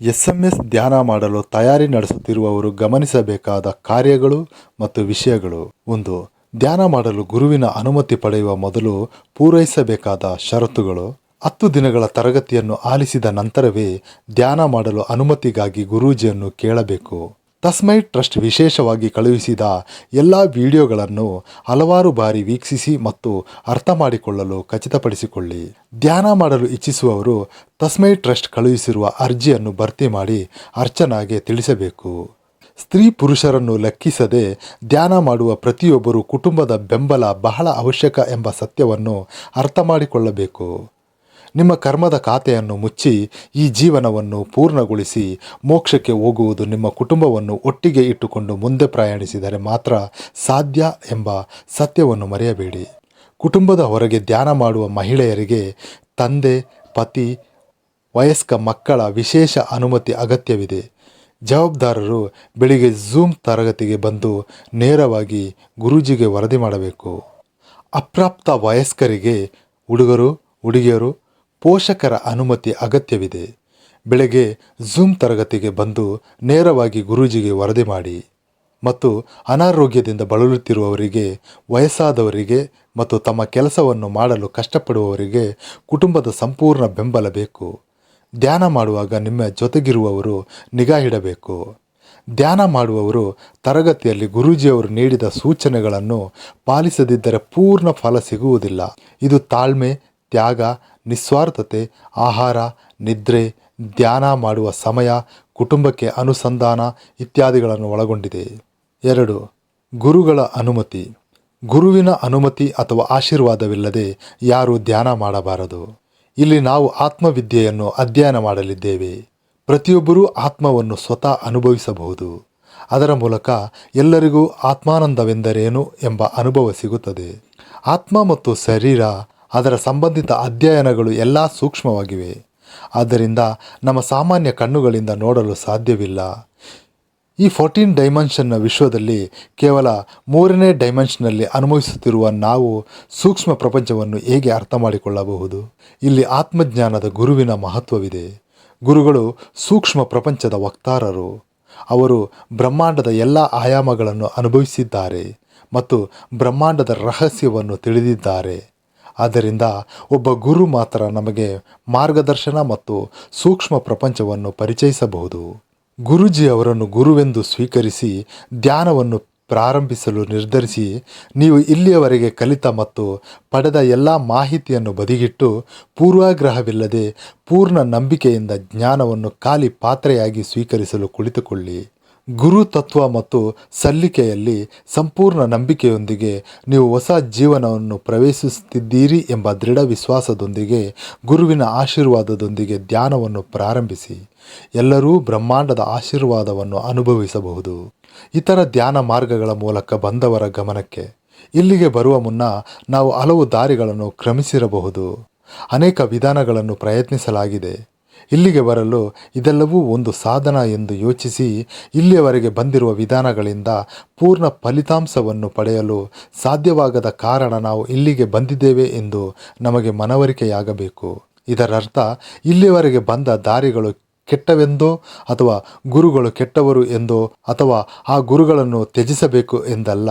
S M S ಧ್ಯಾನ ಮಾಡಲು ತಯಾರಿ ನಡೆಸುತ್ತಿರುವವರು ಗಮನಿಸಬೇಕಾದ ಕಾರ್ಯಗಳು ಮತ್ತು ವಿಷಯಗಳು. ಒಂದು, ಧ್ಯಾನ ಮಾಡಲು ಗುರುವಿನ ಅನುಮತಿ ಪಡೆಯುವ ಮೊದಲು ಪೂರೈಸಬೇಕಾದ ಷರತ್ತುಗಳು. ಹತ್ತು ದಿನಗಳ ತರಗತಿಯನ್ನು ಆಲಿಸಿದ ನಂತರವೇ ಧ್ಯಾನ ಮಾಡಲು ಅನುಮತಿಗಾಗಿ ಗುರೂಜಿಯನ್ನು ಕೇಳಬೇಕು. ತಸ್ಮೈ ಟ್ರಸ್ಟ್ ವಿಶೇಷವಾಗಿ ಕಳುಹಿಸಿದ ಎಲ್ಲ ವಿಡಿಯೋಗಳನ್ನು ಹಲವಾರು ಬಾರಿ ವೀಕ್ಷಿಸಿ ಮತ್ತು ಅರ್ಥ ಮಾಡಿಕೊಳ್ಳಲು ಖಚಿತಪಡಿಸಿಕೊಳ್ಳಿ. ಧ್ಯಾನ ಮಾಡಲು ಇಚ್ಛಿಸುವವರು ತಸ್ಮೈ ಟ್ರಸ್ಟ್ ಕಳುಹಿಸಿರುವ ಅರ್ಜಿಯನ್ನು ಭರ್ತಿ ಮಾಡಿ ಅರ್ಚನಾಗೆ ತಿಳಿಸಬೇಕು. ಸ್ತ್ರೀ ಪುರುಷರನ್ನು ಲೆಕ್ಕಿಸದೆ ಧ್ಯಾನ ಮಾಡುವ ಪ್ರತಿಯೊಬ್ಬರು ಕುಟುಂಬದ ಬೆಂಬಲ ಬಹಳ ಅವಶ್ಯಕ ಎಂಬ ಸತ್ಯವನ್ನು ಅರ್ಥ ಮಾಡಿಕೊಳ್ಳಬೇಕು. ನಿಮ್ಮ ಕರ್ಮದ ಖಾತೆಯನ್ನು ಮುಚ್ಚಿ, ಈ ಜೀವನವನ್ನು ಪೂರ್ಣಗೊಳಿಸಿ, ಮೋಕ್ಷಕ್ಕೆ ಹೋಗುವುದು ನಿಮ್ಮ ಕುಟುಂಬವನ್ನು ಒಟ್ಟಿಗೆ ಇಟ್ಟುಕೊಂಡು ಮುಂದೆ ಪ್ರಯಾಣಿಸಿದರೆ ಮಾತ್ರ ಸಾಧ್ಯ ಎಂಬ ಸತ್ಯವನ್ನು ಮರೆಯಬೇಡಿ. ಕುಟುಂಬದ ಹೊರಗೆ ಧ್ಯಾನ ಮಾಡುವ ಮಹಿಳೆಯರಿಗೆ ತಂದೆ, ಪತಿ, ವಯಸ್ಕ ಮಕ್ಕಳ ವಿಶೇಷ ಅನುಮತಿ ಅಗತ್ಯವಿದೆ. ಜವಾಬ್ದಾರರು ಬೆಳಿಗ್ಗೆ ಝೂಮ್ ತರಗತಿಗೆ ಬಂದು ನೇರವಾಗಿ ಗುರೂಜಿಗೆ ವರದಿ ಮಾಡಬೇಕು. ಅಪ್ರಾಪ್ತ ವಯಸ್ಕರಿಗೆ ಹುಡುಗರು, ಹುಡುಗಿಯರು ಪೋಷಕರ ಅನುಮತಿ ಅಗತ್ಯವಿದೆ. ಬೆಳಗ್ಗೆ ಝೂಮ್ ತರಗತಿಗೆ ಬಂದು ನೇರವಾಗಿ ಗುರೂಜಿಗೆ ವರದಿ ಮಾಡಿ ಮತ್ತು ಅನಾರೋಗ್ಯದಿಂದ ಬಳಲುತ್ತಿರುವವರಿಗೆ, ವಯಸ್ಸಾದವರಿಗೆ ಮತ್ತು ತಮ್ಮ ಕೆಲಸವನ್ನು ಮಾಡಲು ಕಷ್ಟಪಡುವವರಿಗೆ ಕುಟುಂಬದ ಸಂಪೂರ್ಣ ಬೆಂಬಲ ಬೇಕು. ಧ್ಯಾನ ಮಾಡುವಾಗ ನಿಮ್ಮ ಜೊತೆಗಿರುವವರು ನಿಗಾ ಇಡಬೇಕು. ಧ್ಯಾನ ಮಾಡುವವರು ತರಗತಿಯಲ್ಲಿ ಗುರೂಜಿಯವರು ನೀಡಿದ ಸೂಚನೆಗಳನ್ನು ಪಾಲಿಸದಿದ್ದರೆ ಪೂರ್ಣ ಫಲ ಸಿಗುವುದಿಲ್ಲ. ಇದು ತಾಳ್ಮೆ, ತ್ಯಾಗ ನಿಸ್ವಾರ್ಥತೆ, ಆಹಾರ, ನಿದ್ರೆ, ಧ್ಯಾನ ಮಾಡುವ ಸಮಯ, ಕುಟುಂಬಕ್ಕೆ ಅನುಸಂಧಾನ ಇತ್ಯಾದಿಗಳನ್ನು ಒಳಗೊಂಡಿದೆ. ಎರಡು, ಗುರುಗಳ ಅನುಮತಿ. ಗುರುವಿನ ಅನುಮತಿ ಅಥವಾ ಆಶೀರ್ವಾದವಿಲ್ಲದೆ ಯಾರೂ ಧ್ಯಾನ ಮಾಡಬಾರದು. ಇಲ್ಲಿ ನಾವು ಆತ್ಮವಿದ್ಯೆಯನ್ನು ಅಧ್ಯಯನ ಮಾಡಲಿದ್ದೇವೆ. ಪ್ರತಿಯೊಬ್ಬರೂ ಆತ್ಮವನ್ನು ಸ್ವತಃ ಅನುಭವಿಸಬಹುದು. ಅದರ ಮೂಲಕ ಎಲ್ಲರಿಗೂ ಆತ್ಮಾನಂದವೆಂದರೇನು ಎಂಬ ಅನುಭವ ಸಿಗುತ್ತದೆ. ಆತ್ಮ ಮತ್ತು ಶರೀರ ಅದರ ಸಂಬಂಧಿತ ಅಧ್ಯಯನಗಳು ಎಲ್ಲ ಸೂಕ್ಷ್ಮವಾಗಿವೆ. ಆದ್ದರಿಂದ ನಮ್ಮ ಸಾಮಾನ್ಯ ಕಣ್ಣುಗಳಿಂದ ನೋಡಲು ಸಾಧ್ಯವಿಲ್ಲ. ಈ ಫೋರ್ಟೀನ್ ಡೈಮೆನ್ಷನ್ನ ವಿಶ್ವದಲ್ಲಿ ಕೇವಲ ಮೂರನೇ ಡೈಮೆನ್ಷನ್ನಲ್ಲಿ ಅನುಭವಿಸುತ್ತಿರುವ ನಾವು ಸೂಕ್ಷ್ಮ ಪ್ರಪಂಚವನ್ನು ಹೇಗೆ ಅರ್ಥ ಮಾಡಿಕೊಳ್ಳಬಹುದು ಇಲ್ಲಿ ಆತ್ಮಜ್ಞಾನದ ಗುರುವಿನ ಮಹತ್ವವಿದೆ. ಗುರುಗಳು ಸೂಕ್ಷ್ಮ ಪ್ರಪಂಚದ ವಕ್ತಾರರು. ಅವರು ಬ್ರಹ್ಮಾಂಡದ ಎಲ್ಲ ಆಯಾಮಗಳನ್ನು ಅನುಭವಿಸಿದ್ದಾರೆ ಮತ್ತು ಬ್ರಹ್ಮಾಂಡದ ರಹಸ್ಯವನ್ನು ತಿಳಿದಿದ್ದಾರೆ. ಆದ್ದರಿಂದ ಒಬ್ಬ ಗುರು ಮಾತ್ರ ನಮಗೆ ಮಾರ್ಗದರ್ಶನ ಮತ್ತು ಸೂಕ್ಷ್ಮ ಪ್ರಪಂಚವನ್ನು ಪರಿಚಯಿಸಬಹುದು. ಗುರುಜಿ ಅವರನ್ನು ಗುರುವೆಂದು ಸ್ವೀಕರಿಸಿ ಧ್ಯಾನವನ್ನು ಪ್ರಾರಂಭಿಸಲು ನಿರ್ಧರಿಸಿ ನೀವು ಇಲ್ಲಿಯವರೆಗೆ ಕಲಿತ ಮತ್ತು ಪಡೆದ ಎಲ್ಲ ಮಾಹಿತಿಯನ್ನು ಬದಿಗಿಟ್ಟು ಪೂರ್ವಾಗ್ರಹವಿಲ್ಲದೆ ಪೂರ್ಣ ನಂಬಿಕೆಯಿಂದ ಜ್ಞಾನವನ್ನು ಖಾಲಿ ಪಾತ್ರೆಯಾಗಿ ಸ್ವೀಕರಿಸಲು ಕುಳಿತುಕೊಳ್ಳಿ. ಗುರು ತತ್ವ ಮತ್ತು ಸಲ್ಲಿಕೆಯಲ್ಲಿ ಸಂಪೂರ್ಣ ನಂಬಿಕೆಯೊಂದಿಗೆ ನೀವು ಹೊಸ ಜೀವನವನ್ನು ಪ್ರವೇಶಿಸುತ್ತಿದ್ದೀರಿ ಎಂಬ ದೃಢ ವಿಶ್ವಾಸದೊಂದಿಗೆ, ಗುರುವಿನ ಆಶೀರ್ವಾದದೊಂದಿಗೆ ಧ್ಯಾನವನ್ನು ಪ್ರಾರಂಭಿಸಿ. ಎಲ್ಲರೂ ಬ್ರಹ್ಮಾಂಡದ ಆಶೀರ್ವಾದವನ್ನು ಅನುಭವಿಸಬಹುದು. ಇತರ ಧ್ಯಾನ ಮಾರ್ಗಗಳ ಮೂಲಕ ಬಂದವರ ಗಮನಕ್ಕೆ. ಇಲ್ಲಿಗೆ ಬರುವ ಮುನ್ನ ನಾವು ಹಲವು ದಾರಿಗಳನ್ನು ಕ್ರಮಿಸಿರಬಹುದು. ಅನೇಕ ವಿಧಾನಗಳನ್ನು ಪ್ರಯತ್ನಿಸಲಾಗಿದೆ. ಇಲ್ಲಿಗೆ ಬರಲು ಇದೆಲ್ಲವೂ ಒಂದು ಸಾಧನ ಎಂದು ಯೋಚಿಸಿ ಇಲ್ಲಿಯವರೆಗೆ ಬಂದಿರುವ ವಿಧಾನಗಳಿಂದ ಪೂರ್ಣ ಫಲಿತಾಂಶವನ್ನು ಪಡೆಯಲು ಸಾಧ್ಯವಾಗದ ಕಾರಣ ನಾವು ಇಲ್ಲಿಗೆ ಬಂದಿದ್ದೇವೆ ಎಂದು ನಮಗೆ ಮನವರಿಕೆಯಾಗಬೇಕು. ಇದರರ್ಥ ಇಲ್ಲಿಯವರೆಗೆ ಬಂದ ದಾರಿಗಳು ಕೆಟ್ಟವೆಂದೋ ಅಥವಾ ಗುರುಗಳು ಕೆಟ್ಟವರು ಎಂದೋ ಅಥವಾ ಆ ಗುರುಗಳನ್ನು ತ್ಯಜಿಸಬೇಕು ಎಂದಲ್ಲ.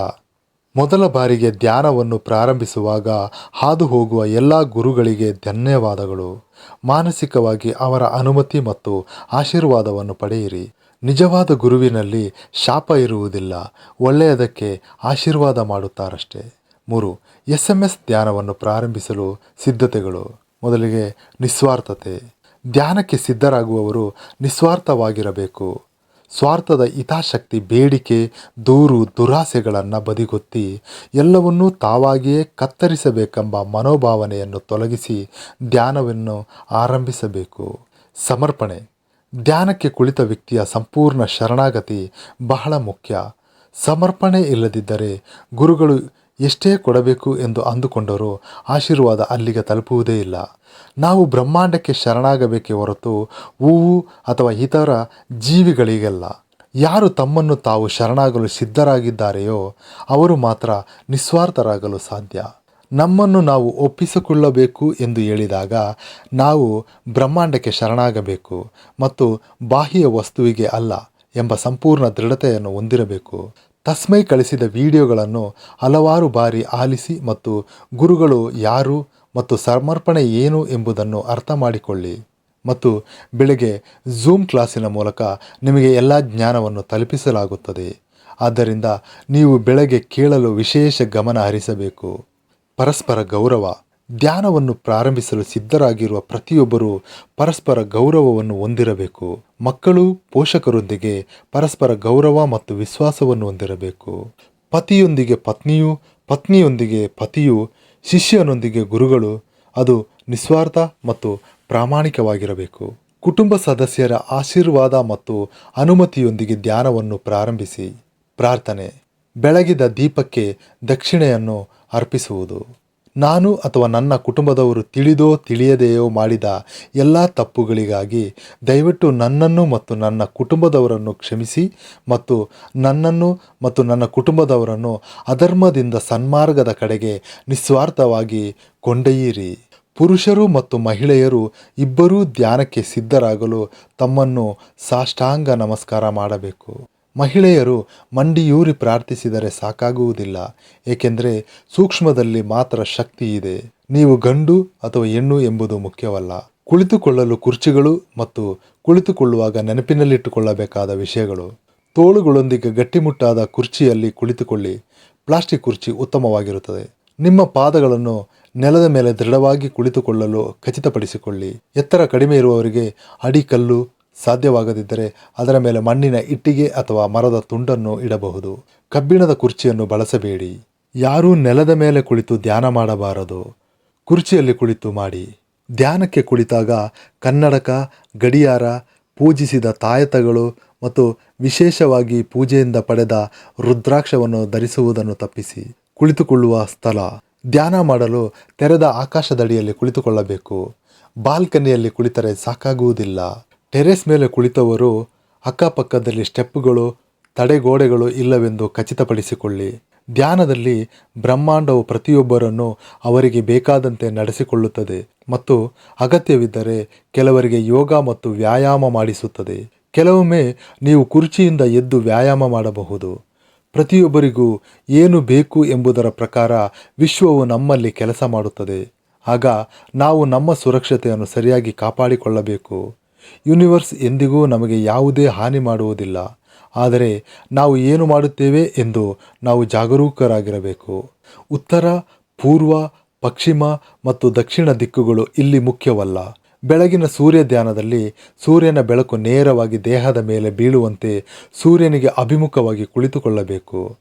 ಮೊದಲ ಬಾರಿಗೆ ಧ್ಯಾನವನ್ನು ಪ್ರಾರಂಭಿಸುವಾಗ ಹಾದು ಹೋಗುವ ಎಲ್ಲ ಗುರುಗಳಿಗೆ ಧನ್ಯವಾದಗಳು. ಮಾನಸಿಕವಾಗಿ ಅವರ ಅನುಮತಿ ಮತ್ತು ಆಶೀರ್ವಾದವನ್ನು ಪಡೆಯಿರಿ. ನಿಜವಾದ ಗುರುವಿನಲ್ಲಿ ಶಾಪ ಇರುವುದಿಲ್ಲ, ಒಳ್ಳೆಯದಕ್ಕೆ ಆಶೀರ್ವಾದ ಮಾಡುತ್ತಾರಷ್ಟೇ. ಮೂರು ಎಸ್ ಎಂ ಎಸ್ ಧ್ಯಾನವನ್ನು ಪ್ರಾರಂಭಿಸಲು ಸಿದ್ಧತೆಗಳು. ಮೊದಲಿಗೆ ನಿಸ್ವಾರ್ಥತೆ. ಧ್ಯಾನಕ್ಕೆ ಸಿದ್ಧರಾಗುವವರು ನಿಸ್ವಾರ್ಥವಾಗಿರಬೇಕು. ಸ್ವಾರ್ಥದ ಹಿತಾಸಕ್ತಿ ಬೇಡಿಕೆ, ದೂರು, ದುರಾಸೆಗಳನ್ನು ಬದಿಗೊತ್ತಿ ಎಲ್ಲವನ್ನೂ ತಾವಾಗಿಯೇ ಕತ್ತರಿಸಬೇಕೆಂಬ ಮನೋಭಾವನೆಯನ್ನು ತೊಲಗಿಸಿ ಧ್ಯಾನವನ್ನು ಆರಂಭಿಸಬೇಕು. ಸಮರ್ಪಣೆ. ಧ್ಯಾನಕ್ಕೆ ಕುಳಿತ ವ್ಯಕ್ತಿಯ ಸಂಪೂರ್ಣ ಶರಣಾಗತಿ ಬಹಳ ಮುಖ್ಯ. ಸಮರ್ಪಣೆ ಇಲ್ಲದಿದ್ದರೆ ಗುರುಗಳು ಎಷ್ಟೇ ಕೊಡಬೇಕು ಎಂದು ಅಂದುಕೊಂಡರೂ ಆಶೀರ್ವಾದ ಅಲ್ಲಿಗೆ ತಲುಪುವುದೇ ಇಲ್ಲ. ನಾವು ಬ್ರಹ್ಮಾಂಡಕ್ಕೆ ಶರಣಾಗಬೇಕೇ ಹೊರತು ಹೂವು ಅಥವಾ ಇತರ ಜೀವಿಗಳಿಗೆಲ್ಲ ಯಾರು ತಮ್ಮನ್ನು ತಾವು ಶರಣಾಗಲು ಸಿದ್ಧರಾಗಿದ್ದಾರೆಯೋ ಅವರು ಮಾತ್ರ ನಿಸ್ವಾರ್ಥರಾಗಲು ಸಾಧ್ಯ. ನಮ್ಮನ್ನು ನಾವು ಒಪ್ಪಿಸಿಕೊಳ್ಳಬೇಕು ಎಂದು ಹೇಳಿದಾಗ ನಾವು ಬ್ರಹ್ಮಾಂಡಕ್ಕೆ ಶರಣಾಗಬೇಕು ಮತ್ತು ಬಾಹ್ಯ ವಸ್ತುವಿಗೆ ಅಲ್ಲ ಎಂಬ ಸಂಪೂರ್ಣ ದೃಢತೆಯನ್ನು ಹೊಂದಿರಬೇಕು. ತಸ್ಮೈ ಕಳಿಸಿದ ವಿಡಿಯೋಗಳನ್ನು ಹಲವಾರು ಬಾರಿ ಆಲಿಸಿ ಮತ್ತು ಗುರುಗಳು ಯಾರು ಮತ್ತು ಸಮರ್ಪಣೆ ಏನು ಎಂಬುದನ್ನು ಅರ್ಥ ಮಾಡಿಕೊಳ್ಳಿ. ಮತ್ತು ಬೆಳಗ್ಗೆ ಝೂಮ್ ಕ್ಲಾಸಿನ ಮೂಲಕ ನಿಮಗೆ ಎಲ್ಲ ಜ್ಞಾನವನ್ನು ತಲುಪಿಸಲಾಗುತ್ತದೆ. ಆದ್ದರಿಂದ ನೀವು ಬೆಳಗ್ಗೆ ಕೇಳಲು ವಿಶೇಷ ಗಮನ ಹರಿಸಬೇಕು. ಪರಸ್ಪರ ಗೌರವ. ಧ್ಯಾನವನ್ನು ಪ್ರಾರಂಭಿಸಲು ಸಿದ್ಧರಾಗಿರುವ ಪ್ರತಿಯೊಬ್ಬರೂ ಪರಸ್ಪರ ಗೌರವವನ್ನು ಹೊಂದಿರಬೇಕು. ಮಕ್ಕಳು ಪೋಷಕರೊಂದಿಗೆ ಪರಸ್ಪರ ಗೌರವ ಮತ್ತು ವಿಶ್ವಾಸವನ್ನು ಹೊಂದಿರಬೇಕು. ಪತಿಯೊಂದಿಗೆ ಪತ್ನಿಯು, ಪತ್ನಿಯೊಂದಿಗೆ ಪತಿಯು, ಶಿಷ್ಯನೊಂದಿಗೆ ಗುರುಗಳು, ಅದು ನಿಸ್ವಾರ್ಥ ಮತ್ತು ಪ್ರಾಮಾಣಿಕವಾಗಿರಬೇಕು. ಕುಟುಂಬ ಸದಸ್ಯರ ಆಶೀರ್ವಾದ ಮತ್ತು ಅನುಮತಿಯೊಂದಿಗೆ ಧ್ಯಾನವನ್ನು ಪ್ರಾರಂಭಿಸಿ. ಪ್ರಾರ್ಥನೆ. ಬೆಳಗಿದ ದೀಪಕ್ಕೆ ದಕ್ಷಿಣೆಯನ್ನು ಅರ್ಪಿಸುವುದು. ನಾನು ಅಥವಾ ನನ್ನ ಕುಟುಂಬದವರು ತಿಳಿದೋ ತಿಳಿಯದೆಯೋ ಮಾಡಿದ ಎಲ್ಲ ತಪ್ಪುಗಳಿಗಾಗಿ ದಯವಿಟ್ಟು ನನ್ನನ್ನು ಮತ್ತು ನನ್ನ ಕುಟುಂಬದವರನ್ನು ಕ್ಷಮಿಸಿ ಮತ್ತು ನನ್ನನ್ನು ಮತ್ತು ನನ್ನ ಕುಟುಂಬದವರನ್ನು ಅಧರ್ಮದಿಂದ ಸನ್ಮಾರ್ಗದ ಕಡೆಗೆ ನಿಸ್ವಾರ್ಥವಾಗಿ ಕೊಂಡೊಯ್ಯಿರಿ. ಪುರುಷರು ಮತ್ತು ಮಹಿಳೆಯರು ಇಬ್ಬರೂ ಧ್ಯಾನಕ್ಕೆ ಸಿದ್ಧರಾಗಲು ತಮ್ಮನ್ನು ಸಾಷ್ಟಾಂಗ ನಮಸ್ಕಾರ ಮಾಡಬೇಕು. ಮಹಿಳೆಯರು ಮಂಡಿಯೂರಿ ಪ್ರಾರ್ಥಿಸಿದರೆ ಸಾಕಾಗುವುದಿಲ್ಲ, ಏಕೆಂದರೆ ಸೂಕ್ಷ್ಮದಲ್ಲಿ ಮಾತ್ರ ಶಕ್ತಿ ಇದೆ. ನೀವು ಗಂಡು ಅಥವಾ ಹೆಣ್ಣು ಎಂಬುದು ಮುಖ್ಯವಲ್ಲ. ಕುಳಿತುಕೊಳ್ಳಲು ಕುರ್ಚಿಗಳು ಮತ್ತು ಕುಳಿತುಕೊಳ್ಳುವಾಗ ನೆನಪಿನಲ್ಲಿಟ್ಟುಕೊಳ್ಳಬೇಕಾದ ವಿಷಯಗಳು. ತೋಳುಗಳೊಂದಿಗೆ ಗಟ್ಟಿಮುಟ್ಟಾದ ಕುರ್ಚಿಯಲ್ಲಿ ಕುಳಿತುಕೊಳ್ಳಿ. ಪ್ಲಾಸ್ಟಿಕ್ ಕುರ್ಚಿ ಉತ್ತಮವಾಗಿರುತ್ತದೆ. ನಿಮ್ಮ ಪಾದಗಳನ್ನು ನೆಲದ ಮೇಲೆ ದೃಢವಾಗಿ ಕುಳಿತುಕೊಳ್ಳಲು ಖಚಿತಪಡಿಸಿಕೊಳ್ಳಿ. ಎತ್ತರ ಕಡಿಮೆ ಇರುವವರಿಗೆ ಅಡಿಕಲ್ಲು ಸಾಧ್ಯವಾಗದಿದ್ದರೆ ಅದರ ಮೇಲೆ ಮಣ್ಣಿನ ಇಟ್ಟಿಗೆ ಅಥವಾ ಮರದ ತುಂಡನ್ನು ಇಡಬಹುದು. ಕಬ್ಬಿಣದ ಕುರ್ಚಿಯನ್ನು ಬಳಸಬೇಡಿ. ಯಾರೂ ನೆಲದ ಮೇಲೆ ಕುಳಿತು ಧ್ಯಾನ ಮಾಡಬಾರದು. ಕುರ್ಚಿಯಲ್ಲಿ ಕುಳಿತು ಮಾಡಿ. ಧ್ಯಾನಕ್ಕೆ ಕುಳಿತಾಗ ಕನ್ನಡಕ, ಗಡಿಯಾರ, ಪೂಜಿಸಿದ ತಾಯತಗಳು ಮತ್ತು ವಿಶೇಷವಾಗಿ ಪೂಜೆಯಿಂದ ಪಡೆದ ರುದ್ರಾಕ್ಷವನ್ನು ಧರಿಸುವುದನ್ನು ತಪ್ಪಿಸಿ ಕುಳಿತುಕೊಳ್ಳುವ ಸ್ಥಳ. ಧ್ಯಾನ ಮಾಡಲು ತೆರೆದ ಆಕಾಶದಡಿಯಲ್ಲಿ ಕುಳಿತುಕೊಳ್ಳಬೇಕು. ಬಾಲ್ಕನಿಯಲ್ಲಿ ಕುಳಿತರೆ ಸಾಕಾಗುವುದಿಲ್ಲ. ಟೆರೆಸ್ ಮೇಲೆ ಕುಳಿತವರು ಅಕ್ಕಪಕ್ಕದಲ್ಲಿ ಸ್ಟೆಪ್ಗಳು, ತಡೆಗೋಡೆಗಳು ಇಲ್ಲವೆಂದು ಖಚಿತಪಡಿಸಿಕೊಳ್ಳಿ. ಧ್ಯಾನದಲ್ಲಿ ಬ್ರಹ್ಮಾಂಡವು ಪ್ರತಿಯೊಬ್ಬರನ್ನು ಅವರಿಗೆ ಬೇಕಾದಂತೆ ನಡೆಸಿಕೊಳ್ಳುತ್ತದೆ ಮತ್ತು ಅಗತ್ಯವಿದ್ದರೆ ಕೆಲವರಿಗೆ ಯೋಗ ಮತ್ತು ವ್ಯಾಯಾಮ ಮಾಡಿಸುತ್ತದೆ. ಕೆಲವೊಮ್ಮೆ ನೀವು ಕುರ್ಚಿಯಿಂದ ಎದ್ದು ವ್ಯಾಯಾಮ ಮಾಡಬಹುದು. ಪ್ರತಿಯೊಬ್ಬರಿಗೂ ಏನು ಬೇಕು ಎಂಬುದರ ಪ್ರಕಾರ ವಿಶ್ವವು ನಮ್ಮಲ್ಲಿ ಕೆಲಸ ಮಾಡುತ್ತದೆ. ಆಗ ನಾವು ನಮ್ಮ ಸುರಕ್ಷತೆಯನ್ನು ಸರಿಯಾಗಿ ಕಾಪಾಡಿಕೊಳ್ಳಬೇಕು. ಯೂನಿವರ್ಸ್ ಎಂದಿಗೂ ನಮಗೆ ಯಾವುದೇ ಹಾನಿ ಮಾಡುವುದಿಲ್ಲ. ಆದರೆ ನಾವು ಏನು ಮಾಡುತ್ತೇವೆ ಎಂದು ನಾವು ಜಾಗರೂಕರಾಗಿರಬೇಕು. ಉತ್ತರ, ಪೂರ್ವ, ಪಶ್ಚಿಮ ಮತ್ತು ದಕ್ಷಿಣ ದಿಕ್ಕುಗಳು ಇಲ್ಲಿ ಮುಖ್ಯವಲ್ಲ. ಬೆಳಗಿನ ಸೂರ್ಯ ಧ್ಯಾನದಲ್ಲಿ ಸೂರ್ಯನ ಬೆಳಕು ನೇರವಾಗಿ ದೇಹದ ಮೇಲೆ ಬೀಳುವಂತೆ ಸೂರ್ಯನಿಗೆ ಅಭಿಮುಖವಾಗಿ ಕುಳಿತುಕೊಳ್ಳಬೇಕು.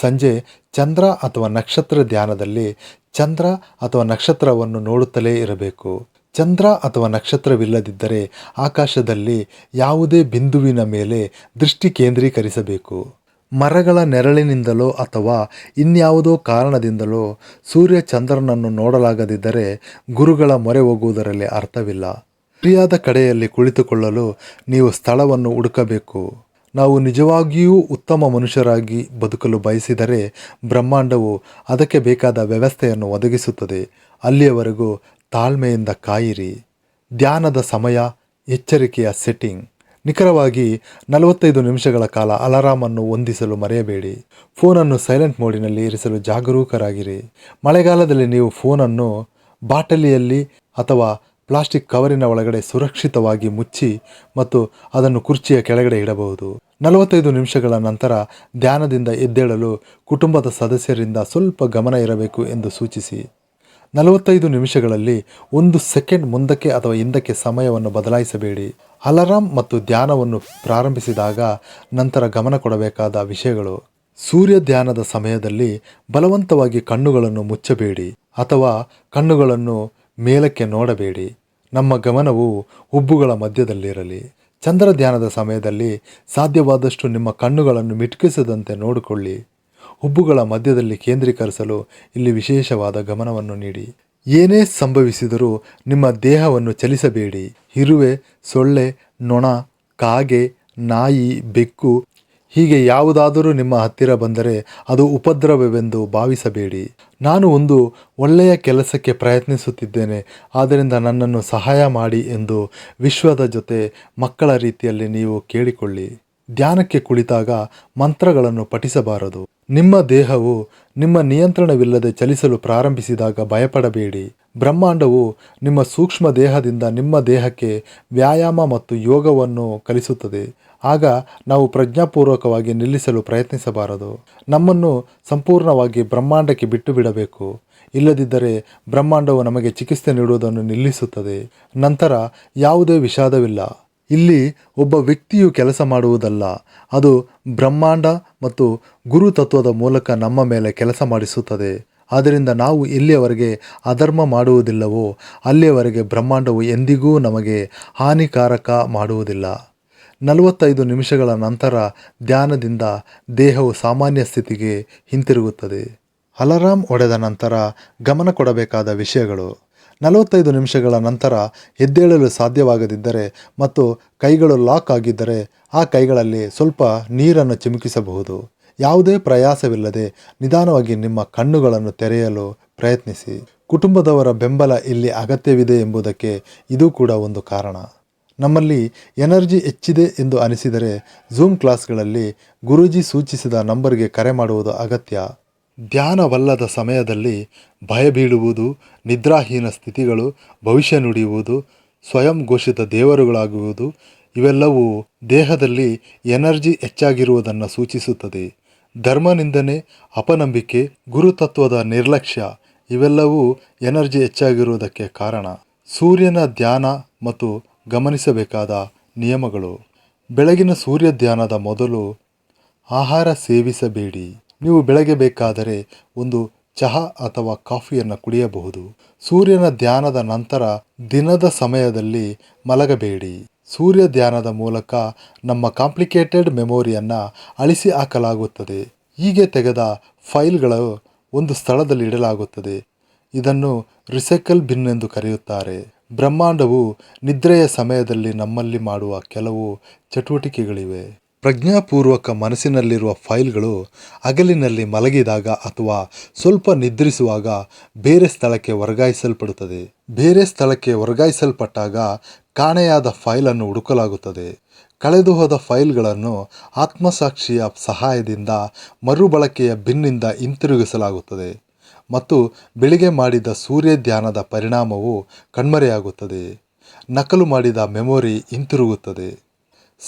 ಸಂಜೆ, ಚಂದ್ರ ಅಥವಾ ನಕ್ಷತ್ರ ಧ್ಯಾನದಲ್ಲಿ ಚಂದ್ರ ಅಥವಾ ನಕ್ಷತ್ರವನ್ನು ನೋಡುತ್ತಲೇ ಇರಬೇಕು. ಚಂದ್ರ ಅಥವಾ ನಕ್ಷತ್ರವಿಲ್ಲದಿದ್ದರೆ ಆಕಾಶದಲ್ಲಿ ಯಾವುದೇ ಬಿಂದುವಿನ ಮೇಲೆ ದೃಷ್ಟಿ ಕೇಂದ್ರೀಕರಿಸಬೇಕು. ಮರಗಳ ನೆರಳಿನಿಂದಲೋ ಅಥವಾ ಇನ್ಯಾವುದೋ ಕಾರಣದಿಂದಲೋ ಸೂರ್ಯ ಚಂದ್ರನನ್ನು ನೋಡಲಾಗದಿದ್ದರೆ ಗುರುಗಳ ಮೊರೆ ಹೋಗುವುದರಲ್ಲಿ ಅರ್ಥವಿಲ್ಲ. ಪ್ರಿಯಾದ ಕಡೆಯಲ್ಲಿ ಕುಳಿತುಕೊಳ್ಳಲು ನೀವು ಸ್ಥಳವನ್ನು ಹುಡುಕಬೇಕು. ನಾವು ನಿಜವಾಗಿಯೂ ಉತ್ತಮ ಮನುಷ್ಯರಾಗಿ ಬದುಕಲು ಬಯಸಿದರೆ ಬ್ರಹ್ಮಾಂಡವು ಅದಕ್ಕೆ ಬೇಕಾದ ವ್ಯವಸ್ಥೆಯನ್ನು ಒದಗಿಸುತ್ತದೆ. ಅಲ್ಲಿಯವರೆಗೂ ತಾಳ್ಮೆಯಿಂದ ಕಾಯಿರಿ. ಧ್ಯಾನದ ಸಮಯ, ಎಚ್ಚರಿಕೆಯ ಸೆಟ್ಟಿಂಗ್ ನಿಖರವಾಗಿ ನಲವತ್ತೈದು ನಿಮಿಷಗಳ ಕಾಲ ಅಲಾರಾಮನ್ನು ಹೊಂದಿಸಲು ಮರೆಯಬೇಡಿ. ಫೋನನ್ನು ಸೈಲೆಂಟ್ ಮೋಡಿನಲ್ಲಿ ಇರಿಸಲು ಜಾಗರೂಕರಾಗಿರಿ. ಮಳೆಗಾಲದಲ್ಲಿ ನೀವು ಫೋನನ್ನು ಬಾಟಲಿಯಲ್ಲಿ ಅಥವಾ ಪ್ಲಾಸ್ಟಿಕ್ ಕವರಿನ ಒಳಗಡೆ ಸುರಕ್ಷಿತವಾಗಿ ಮುಚ್ಚಿ ಮತ್ತು ಅದನ್ನು ಕುರ್ಚಿಯ ಕೆಳಗಡೆ ಇಡಬಹುದು. ನಲವತ್ತೈದು ನಿಮಿಷಗಳ ನಂತರ ಧ್ಯಾನದಿಂದ ಎದ್ದೇಳಲು ಕುಟುಂಬದ ಸದಸ್ಯರಿಂದ ಸ್ವಲ್ಪ ಗಮನ ಇರಬೇಕು ಎಂದು ಸೂಚಿಸಿ. ನಲವತ್ತೈದು ನಿಮಿಷಗಳಲ್ಲಿ ಒಂದು ಸೆಕೆಂಡ್ ಮುಂದಕ್ಕೆ ಅಥವಾ ಹಿಂದಕ್ಕೆ ಸಮಯವನ್ನು ಬದಲಾಯಿಸಬೇಡಿ. ಅಲಾರಾಮ್ ಮತ್ತು ಧ್ಯಾನವನ್ನು ಪ್ರಾರಂಭಿಸಿದಾಗ ನಂತರ ಗಮನ ಕೊಡಬೇಕಾದ ವಿಷಯಗಳು. ಸೂರ್ಯ ಧ್ಯಾನದ ಸಮಯದಲ್ಲಿ ಬಲವಂತವಾಗಿ ಕಣ್ಣುಗಳನ್ನು ಮುಚ್ಚಬೇಡಿ ಅಥವಾ ಕಣ್ಣುಗಳನ್ನು ಮೇಲಕ್ಕೆ ನೋಡಬೇಡಿ. ನಮ್ಮ ಗಮನವು ಹುಬ್ಬುಗಳ ಮಧ್ಯದಲ್ಲಿರಲಿ. ಚಂದ್ರ ಧ್ಯಾನದ ಸಮಯದಲ್ಲಿ ಸಾಧ್ಯವಾದಷ್ಟು ನಿಮ್ಮ ಕಣ್ಣುಗಳನ್ನು ಮಿಟುಕಿಸದಂತೆ ನೋಡಿಕೊಳ್ಳಿ. ಹುಬ್ಬುಗಳ ಮಧ್ಯದಲ್ಲಿ ಕೇಂದ್ರೀಕರಿಸಲು ಇಲ್ಲಿ ವಿಶೇಷವಾದ ಗಮನವನ್ನು ನೀಡಿ. ಏನೇ ಸಂಭವಿಸಿದರೂ ನಿಮ್ಮ ದೇಹವನ್ನು ಚಲಿಸಬೇಡಿ. ಇರುವೆ, ಸೊಳ್ಳೆ, ನೊಣ, ಕಾಗೆ, ನಾಯಿ, ಬೆಕ್ಕು, ಹೀಗೆ ಯಾವುದಾದರೂ ನಿಮ್ಮ ಹತ್ತಿರ ಬಂದರೆ ಅದು ಉಪದ್ರವವೆಂದು ಭಾವಿಸಬೇಡಿ. ನಾನು ಒಂದು ಒಳ್ಳೆಯ ಕೆಲಸಕ್ಕೆ ಪ್ರಯತ್ನಿಸುತ್ತಿದ್ದೇನೆ, ಆದ್ದರಿಂದ ನನ್ನನ್ನು ಸಹಾಯ ಮಾಡಿ ಎಂದು ವಿಶ್ವದ ಜೊತೆ ಮಕ್ಕಳ ರೀತಿಯಲ್ಲಿ ನೀವು ಕೇಳಿಕೊಳ್ಳಿ. ಧ್ಯಾನಕ್ಕೆ ಕುಳಿತಾಗ ಮಂತ್ರಗಳನ್ನು ಪಠಿಸಬಾರದು. ನಿಮ್ಮ ದೇಹವು ನಿಮ್ಮ ನಿಯಂತ್ರಣವಿಲ್ಲದೆ ಚಲಿಸಲು ಪ್ರಾರಂಭಿಸಿದಾಗ ಭಯಪಡಬೇಡಿ. ಬ್ರಹ್ಮಾಂಡವು ನಿಮ್ಮ ಸೂಕ್ಷ್ಮ ದೇಹದಿಂದ ನಿಮ್ಮ ದೇಹಕ್ಕೆ ವ್ಯಾಯಾಮ ಮತ್ತು ಯೋಗವನ್ನು ಕಲಿಸುತ್ತದೆ. ಆಗ ನಾವು ಪ್ರಜ್ಞಾಪೂರ್ವಕವಾಗಿ ನಿಲ್ಲಿಸಲು ಪ್ರಯತ್ನಿಸಬಾರದು. ನಮ್ಮನ್ನು ಸಂಪೂರ್ಣವಾಗಿ ಬ್ರಹ್ಮಾಂಡಕ್ಕೆ ಬಿಟ್ಟು ಬಿಡಬೇಕು ಇಲ್ಲದಿದ್ದರೆ ಬ್ರಹ್ಮಾಂಡವು ನಮಗೆ ಚಿಕಿತ್ಸೆ ನೀಡುವುದನ್ನು ನಿಲ್ಲಿಸುತ್ತದೆ. ನಂತರ ಯಾವುದೇ ವಿಷಾದವಿಲ್ಲ. ಇಲ್ಲಿ ಒಬ್ಬ ವ್ಯಕ್ತಿಯು ಕೆಲಸ ಮಾಡುವುದಲ್ಲ. ಅದು ಬ್ರಹ್ಮಾಂಡ ಮತ್ತು ಗುರು ತತ್ವದ ಮೂಲಕ ನಮ್ಮ ಮೇಲೆ ಕೆಲಸ ಮಾಡಿಸುತ್ತದೆ. ಆದ್ದರಿಂದ ನಾವು ಎಲ್ಲಿಯವರೆಗೆ ಅಧರ್ಮ ಮಾಡುವುದಿಲ್ಲವೋ, ಅಲ್ಲಿಯವರೆಗೆ ಬ್ರಹ್ಮಾಂಡವು ಎಂದಿಗೂ ನಮಗೆ ಹಾನಿಕಾರಕ ಮಾಡುವುದಿಲ್ಲ. ನಲವತ್ತೈದು ನಿಮಿಷಗಳ ನಂತರ ಧ್ಯಾನದಿಂದ ದೇಹವು ಸಾಮಾನ್ಯ ಸ್ಥಿತಿಗೆ ಹಿಂತಿರುಗುತ್ತದೆ. ಅಲರಾಮ್ ಹೊಡೆದ ನಂತರ ಗಮನ ಕೊಡಬೇಕಾದ ವಿಷಯಗಳು. ನಲವತ್ತೈದು ನಿಮಿಷಗಳ ನಂತರ ಎದ್ದೇಳಲು ಸಾಧ್ಯವಾಗದಿದ್ದರೆ ಮತ್ತು ಕೈಗಳು ಲಾಕ್ ಆಗಿದ್ದರೆ ಆ ಕೈಗಳಲ್ಲಿ ಸ್ವಲ್ಪ ನೀರನ್ನು ಚಿಮುಕಿಸಬಹುದು. ಯಾವುದೇ ಪ್ರಯಾಸವಿಲ್ಲದೆ ನಿಧಾನವಾಗಿ ನಿಮ್ಮ ಕಣ್ಣುಗಳನ್ನು ತೆರೆಯಲು ಪ್ರಯತ್ನಿಸಿ. ಕುಟುಂಬದವರ ಬೆಂಬಲ ಇಲ್ಲಿ ಅಗತ್ಯವಿದೆ ಎಂಬುದಕ್ಕೆ ಇದು ಕೂಡ ಒಂದು ಕಾರಣ. ನಮ್ಮಲ್ಲಿ ಎನರ್ಜಿ ಹೆಚ್ಚಿದೆ ಎಂದು ಅನಿಸಿದರೆ ಝೂಮ್ ಕ್ಲಾಸ್ಗಳಲ್ಲಿ ಗುರೂಜಿ ಸೂಚಿಸಿದ ನಂಬರ್ಗೆ ಕರೆ ಮಾಡುವುದು ಅಗತ್ಯ. ಧ್ಯಾನವಲ್ಲದ ಸಮಯದಲ್ಲಿ ಭಯ ಬೀಳುವುದು, ನಿದ್ರಾಹೀನ ಸ್ಥಿತಿಗಳು, ಭವಿಷ್ಯ ನುಡಿಯುವುದು, ಸ್ವಯಂ ಘೋಷಿತ ದೇವರುಗಳಾಗುವುದು, ಇವೆಲ್ಲವೂ ದೇಹದಲ್ಲಿ ಎನರ್ಜಿ ಹೆಚ್ಚಾಗಿರುವುದನ್ನು ಸೂಚಿಸುತ್ತದೆ. ಧರ್ಮನಿಂದನೆ, ಅಪನಂಬಿಕೆ, ಗುರುತತ್ವದ ನಿರ್ಲಕ್ಷ್ಯ, ಇವೆಲ್ಲವೂ ಎನರ್ಜಿ ಹೆಚ್ಚಾಗಿರುವುದಕ್ಕೆ ಕಾರಣ. ಸೂರ್ಯನ ಧ್ಯಾನ ಮತ್ತು ಗಮನಿಸಬೇಕಾದ ನಿಯಮಗಳು. ಬೆಳಗಿನ ಸೂರ್ಯ ಧ್ಯಾನದ ಮೊದಲು ಆಹಾರ ಸೇವಿಸಬೇಡಿ. ನೀವು ಬೆಳಗ್ಗೆ ಬೇಕಾದರೆ ಒಂದು ಚಹಾ ಅಥವಾ ಕಾಫಿಯನ್ನು ಕುಡಿಯಬಹುದು. ಸೂರ್ಯನ ಧ್ಯಾನದ ನಂತರ ದಿನದ ಸಮಯದಲ್ಲಿ ಮಲಗಬೇಡಿ. ಸೂರ್ಯ ಧ್ಯಾನದ ಮೂಲಕ ನಮ್ಮ ಕಾಂಪ್ಲಿಕೇಟೆಡ್ ಮೆಮೊರಿಯನ್ನು ಅಳಿಸಿ ಹಾಕಲಾಗುತ್ತದೆ. ಹೀಗೆ ತೆಗೆದ ಫೈಲ್ಗಳು ಒಂದು ಸ್ಥಳದಲ್ಲಿ ಇಡಲಾಗುತ್ತದೆ. ಇದನ್ನು ರಿಸೈಕಲ್ ಬಿನ್ ಎಂದು ಕರೆಯುತ್ತಾರೆ. ಬ್ರಹ್ಮಾಂಡವು ನಿದ್ರೆಯ ಸಮಯದಲ್ಲಿ ನಮ್ಮಲ್ಲಿ ಮಾಡುವ ಕೆಲವು ಚಟುವಟಿಕೆಗಳಿವೆ. ಪ್ರಜ್ಞಾಪೂರ್ವಕ ಮನಸ್ಸಿನಲ್ಲಿರುವ ಫೈಲ್ಗಳು ಹಗಲಿನಲ್ಲಿ ಮಲಗಿದಾಗ ಅಥವಾ ಸ್ವಲ್ಪ ನಿದ್ರಿಸುವಾಗ ಬೇರೆ ಸ್ಥಳಕ್ಕೆ ವರ್ಗಾಯಿಸಲ್ಪಡುತ್ತದೆ. ಬೇರೆ ಸ್ಥಳಕ್ಕೆ ವರ್ಗಾಯಿಸಲ್ಪಟ್ಟಾಗ ಕಾಣೆಯಾದ ಫೈಲನ್ನು ಹುಡುಕಲಾಗುತ್ತದೆ. ಕಳೆದುಹೋದ ಫೈಲ್ಗಳನ್ನು ಆತ್ಮಸಾಕ್ಷಿಯ ಸಹಾಯದಿಂದ ಮರುಬಳಕೆಯ ಬಿನ್ನಿಂದ ಹಿಂತಿರುಗಿಸಲಾಗುತ್ತದೆ ಮತ್ತು ಬೆಳಿಗ್ಗೆ ಮಾಡಿದ ಸೂರ್ಯ ಧ್ಯಾನದ ಪರಿಣಾಮವು ಕಣ್ಮರೆಯಾಗುತ್ತದೆ. ನಕಲು ಮಾಡಿದ ಮೆಮೊರಿ ಹಿಂತಿರುಗುತ್ತದೆ.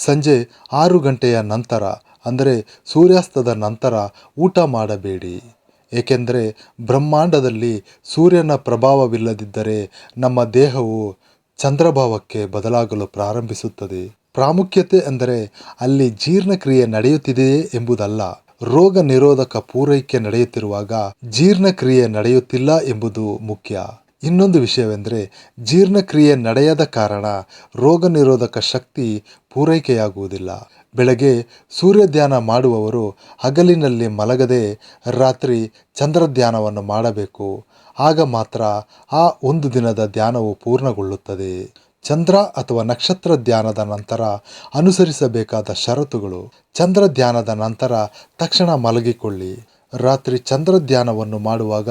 ಸಂಜೆ ಆರು ಗಂಟೆಯ ನಂತರ, ಅಂದರೆ ಸೂರ್ಯಾಸ್ತದ ನಂತರ ಊಟ ಮಾಡಬೇಡಿ. ಏಕೆಂದರೆ ಬ್ರಹ್ಮಾಂಡದಲ್ಲಿ ಸೂರ್ಯನ ಪ್ರಭಾವವಿಲ್ಲದಿದ್ದರೆ ನಮ್ಮ ದೇಹವು ಚಂದ್ರಭಾವಕ್ಕೆ ಬದಲಾಗಲು ಪ್ರಾರಂಭಿಸುತ್ತದೆ. ಪ್ರಾಮುಖ್ಯತೆ ಅಂದರೆ ಅಲ್ಲಿ ಜೀರ್ಣಕ್ರಿಯೆ ನಡೆಯುತ್ತಿದೆಯೇ ಎಂಬುದಲ್ಲ. ರೋಗ ನಿರೋಧಕ ಪೂರೈಕೆ ನಡೆಯುತ್ತಿರುವಾಗ ಜೀರ್ಣಕ್ರಿಯೆ ನಡೆಯುತ್ತಿಲ್ಲ ಎಂಬುದು ಮುಖ್ಯ. ಇನ್ನೊಂದು ವಿಷಯವೆಂದರೆ ಜೀರ್ಣಕ್ರಿಯೆ ನಡೆಯದ ಕಾರಣ ರೋಗ ನಿರೋಧಕ ಶಕ್ತಿ ಪೂರೈಕೆಯಾಗುವುದಿಲ್ಲ. ಬೆಳಗ್ಗೆ ಸೂರ್ಯ ಧ್ಯಾನ ಮಾಡುವವರು ಹಗಲಿನಲ್ಲಿ ಮಲಗದೆ ರಾತ್ರಿ ಚಂದ್ರ ಧ್ಯಾನವನ್ನು ಮಾಡಬೇಕು. ಆಗ ಮಾತ್ರ ಆ ಒಂದು ದಿನದ ಧ್ಯಾನವು ಪೂರ್ಣಗೊಳ್ಳುತ್ತದೆ. ಚಂದ್ರ ಅಥವಾ ನಕ್ಷತ್ರ ಧ್ಯಾನದ ನಂತರ ಅನುಸರಿಸಬೇಕಾದ ಷರತ್ತುಗಳು. ಚಂದ್ರ ಧ್ಯಾನದ ನಂತರ ತಕ್ಷಣ ಮಲಗಿಕೊಳ್ಳಿ. ರಾತ್ರಿ ಚಂದ್ರ ಧ್ಯಾನವನ್ನು ಮಾಡುವಾಗ